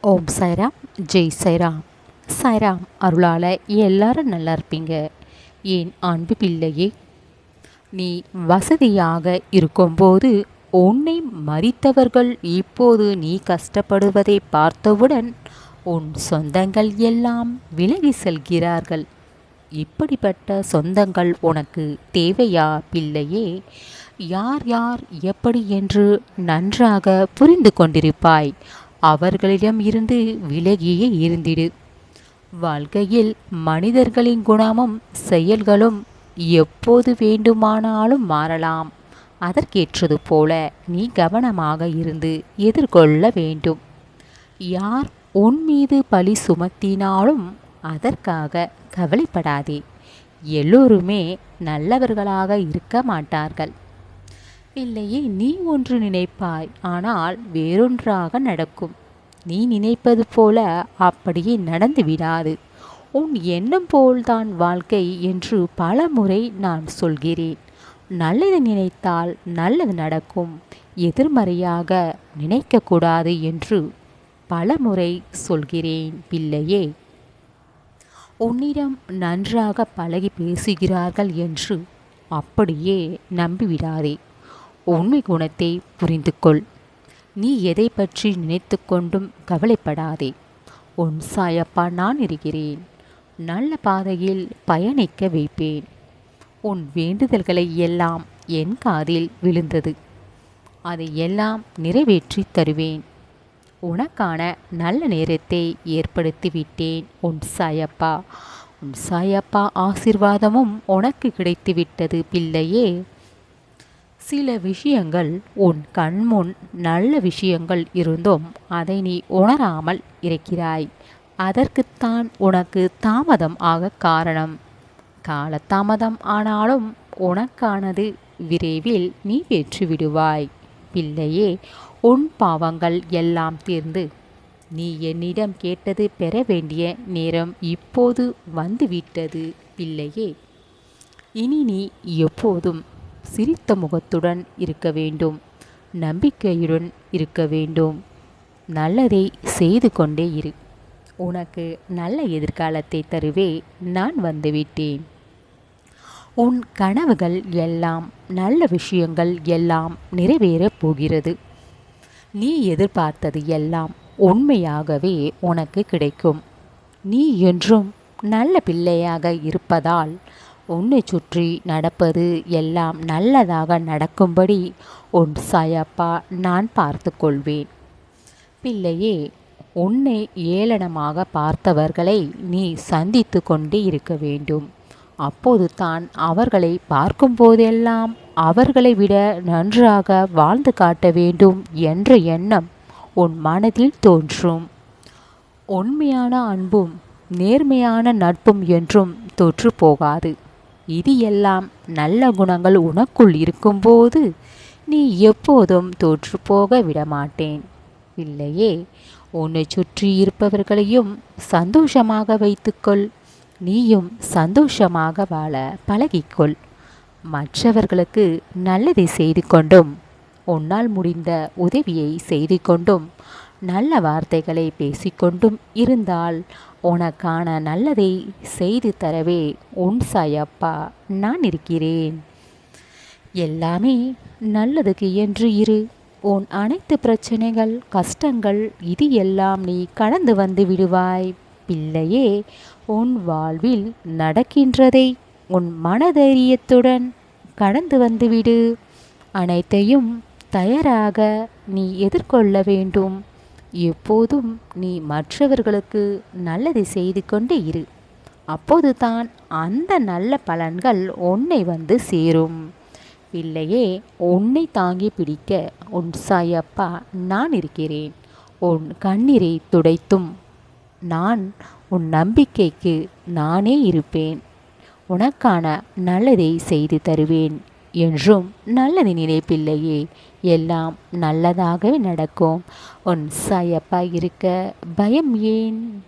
ஓம் சாய்ராம் ஜெய் சாய்ராம். சாய்ராம் அருளால் எல்லாரும் நல்லா இருப்பீங்க. ஏன் அன்பு பிள்ளையே நீ வசதியாக இருக்கும்போது உன்னை மறித்தவர்கள் இப்போது நீ கஷ்டப்படுவதை பார்த்தவுடன் உன் சொந்தங்கள் எல்லாம் விலகி செல்கிறார்கள். இப்படிப்பட்ட சொந்தங்கள் உனக்கு தேவையா பிள்ளையே? யார் யார் எப்படி என்று நன்றாக புரிந்து கொண்டிருப்பாய். அவர்களிடம் இருந்து விலகியே இருந்திடு. வாழ்க்கையில் மனிதர்களின் குணமும் செயல்களும் எப்போது வேண்டுமானாலும் மாறலாம். அதற்கேற்றது போல நீ கவனமாக இருந்து எதிர்கொள்ள வேண்டும். யார் உன் மீது பழி சுமத்தினாலும் அதற்காக கவலைப்படாதே. எல்லோருமே நல்லவர்களாக இருக்க மாட்டார்கள். இல்லையே நீ ஒன்று நினைப்பாய். ஆனால் வேறொன்றாக நடக்கும். நீ நினைப்பது போல அப்படியே நடந்து விடாது. உன் எண்ணம் போல்தான் வாழ்க்கை என்று பல முறை நான் சொல்கிறேன். நல்லது நினைத்தால் நல்லது நடக்கும். எதிர்மறையாக நினைக்கக்கூடாது என்று பல முறை சொல்கிறேன் பிள்ளையே. உன்னிடம் நன்றாக பழகி பேசுகிறார்கள் என்று அப்படியே நம்பிவிடாதே. உண்மை குணத்தை புரிந்து கொள் நீ எதை பற்றி நினைத்து கொண்டும் கவலைப்படாதே. உன் சாயப்பா நான் இருக்கிறேன். நல்ல பாதையில் பயணிக்க வைப்பேன். உன் வேண்டுதல்களை எல்லாம் என் காதில் விழுந்தது. அதை எல்லாம் நிறைவேற்றி தருவேன். உனக்கான நல்ல நேரத்தை ஏற்படுத்தி விட்டேன் உன் சாயப்பா. உன் சாயப்பா ஆசிர்வாதமும் உனக்கு கிடைத்துவிட்டது பிள்ளையே. சில விஷயங்கள் உன் கண்முன் நல்ல விஷயங்கள் இருந்தும் அதை நீ உணராமல் இருக்கிறாய். அதற்குத்தான் உனக்கு தாமதம் ஆக காரணம். காலதாமதம் ஆனாலும் உனக்கானது விரைவில் நீ பெற்றுவிடுவாய் பிள்ளையே உன் பாவங்கள் எல்லாம் தீர்ந்து நீ என்னிடம் கேட்டது பெற வேண்டிய நேரம் இப்போது வந்துவிட்டது. பிள்ளையே இனி நீ எப்போதும் சிரித்த முகத்துடன் இருக்க வேண்டும். நம்பிக்கையுடன் இருக்க வேண்டும். நல்லதை செய்து கொண்டே இரு. உனக்கு நல்ல எதிர்காலத்தை தருவே நான் வந்துவிட்டேன் உன் கனவுகள் எல்லாம் நல்ல விஷயங்கள் எல்லாம் நிறைவேறப் போகிறது. நீ எதிர்பார்த்தது எல்லாம் உண்மையாகவே உனக்கு கிடைக்கும். நீ என்றும் நல்ல பிள்ளையாக இருப்பதால் உன்னை சுற்றி நடப்பது எல்லாம் நல்லதாக நடக்கும்படி உன் சாயப்பா நான் பார்த்து கொள்வேன். பிள்ளையே உன்னை ஏளனமாக பார்த்தவர்களை நீ சந்தித்து கொண்டே இருக்க வேண்டும். அப்போது தான் அவர்களை பார்க்கும்போதெல்லாம் அவர்களை விட நன்றாக வாழ்ந்து காட்ட வேண்டும் என்ற எண்ணம் உன் மனதில் தோன்றும். உண்மையான அன்பும் நேர்மையான நட்பும் என்றும் தொற்று போகாது. இது எல்லாம் நல்ல குணங்கள் உனக்குள் இருக்கும்போது நீ எப்போதும் தோற்று போக விடமாட்டேன். இல்லையே உன்னை சுற்றி இருப்பவர்களையும் சந்தோஷமாக வைத்துக்கொள். நீயும் சந்தோஷமாக வாழ பழகிக்கொள். மற்றவர்களுக்கு நல்லதை செய்து கொண்டும் உன்னால் முடிந்த உதவியை செய்து கொண்டும் நல்ல வார்த்தைகளை பேசிக்கொண்டும் இருந்தால் உனக்கான நல்லதை செய்து தரவே உன் சாயப்பா நான் இருக்கிறேன். எல்லாமே நல்லதுக்கு என்று இரு. உன் அனைத்து பிரச்சனைகள் கஷ்டங்கள் இது எல்லாம் நீ கடந்து வந்து விடுவாய். பிள்ளையே உன் வாழ்வில் நடக்கின்றதை உன் மனதைரியத்துடன் கடந்து வந்துவிடு அனைத்தையும் தயாராக நீ எதிர்கொள்ள வேண்டும். எப்போதும் நீ மற்றவர்களுக்கு நல்லதை செய்து கொண்டே இரு. அப்போது தான் அந்த நல்ல பலன்கள் உன்னை வந்து சேரும். பிள்ளையே உன்னை தாங்கி பிடிக்க உன் சாயப்பா நான் இருக்கிறேன். உன் கண்ணீரை துடைத்தும். நான் உன் நம்பிக்கைக்கு நானே இருப்பேன். உனக்கான நல்லதை செய்து தருவேன். என்றும் நல்லது நினைப்பில்லையே. எல்லாம் நல்லதாகவே நடக்கும். உன் சாயப்பா இருக்க பயம் ஏன்?